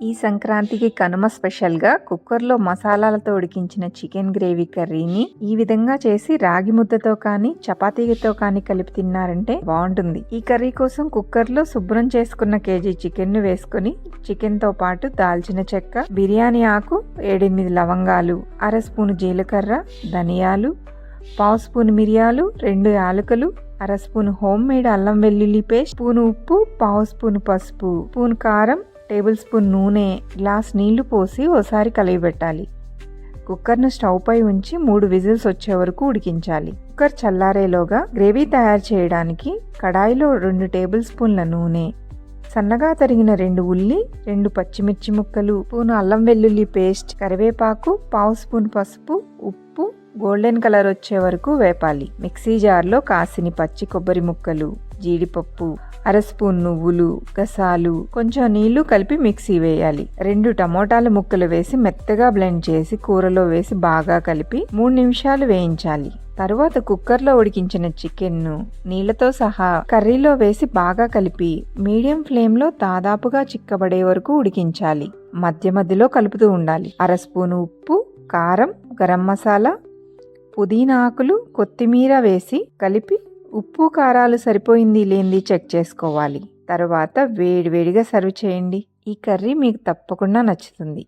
ఈ సంక్రాంతికి కనుమ స్పెషల్గా కుక్కర్లో మసాలాలతో ఉడికించిన చికెన్ గ్రేవీ కర్రీని ఈ విధంగా చేసి రాగి ముద్దతో కానీ చపాతీతో కానీ కలిపి తిన్నారంటే బాగుంటుంది. ఈ కర్రీ కోసం కుక్కర్లో శుభ్రం చేసుకున్న కేజీ చికెన్ను వేసుకుని వేసుకొని పాటు దాల్చిన చెక్క బిర్యానీ ఆకు ఏడెనిమిది లవంగాలు అర స్పూను జీలకర్ర ధనియాలు పావు స్పూన్ మిరియాలు రెండు యాలకులు అర స్పూన్ హోమ్ మేడ్ అల్లం వెల్లుల్లి పేస్ట్ స్పూన్ ఉప్పు పావు స్పూన్ పసుపు స్పూన్ కారం టేబుల్ స్పూన్ నూనె గ్లాస్ నీళ్ళు పోసి ఓసారి కలిగిపెట్టాలి కుక్కర్ను స్టవ్పై ఉంచి మూడు విజిల్స్ వచ్చే వరకు ఉడికించాలి. కుక్కర్ చల్లారేలోగా గ్రేవీ తయారు చేయడానికి కడాయిలో రెండు టేబుల్ స్పూన్ల నూనె సన్నగా తరిగిన రెండు ఉల్లి రెండు పచ్చిమిర్చి ముక్కలు స్పూన్ అల్లం వెల్లుల్లి పేస్ట్ కరివేపాకు పావు స్పూన్ పసుపు ఉప్పు గోల్డెన్ కలర్ వచ్చే వరకు వేపాలి. మిక్సీ జార్లో కాసిని పచ్చి కొబ్బరి ముక్కలు జీడిపప్పు అర స్పూన్ నువ్వులు గసాలు కొంచెం నీళ్ళు కలిపి మిక్సీ వేయాలి. రెండు టమోటాల ముక్కలు వేసి మెత్తగా బ్లెండ్ చేసి కూరలో వేసి బాగా కలిపి మూడు నిమిషాలు వేయించాలి. తరువాత కుక్కర్లో ఉడికించిన చికెన్ను నీళ్ళతో సహా కర్రీలో వేసి బాగా కలిపి మీడియం ఫ్లేమ్లో దాదాపుగా చిక్కబడే వరకు ఉడికించాలి. మధ్య మధ్యలో కలుపుతూ ఉండాలి. అర స్పూను ఉప్పు కారం గరం మసాలా పుదీనా ఆకులు కొత్తిమీర వేసి కలిపి ఉప్పు కారాలు సరిపోయింది లేనిది చెక్ చేసుకోవాలి. తర్వాత వేడివేడిగా సర్వ్ చేయండి. ఈ కర్రీ మీకు తప్పకుండా నచ్చుతుంది.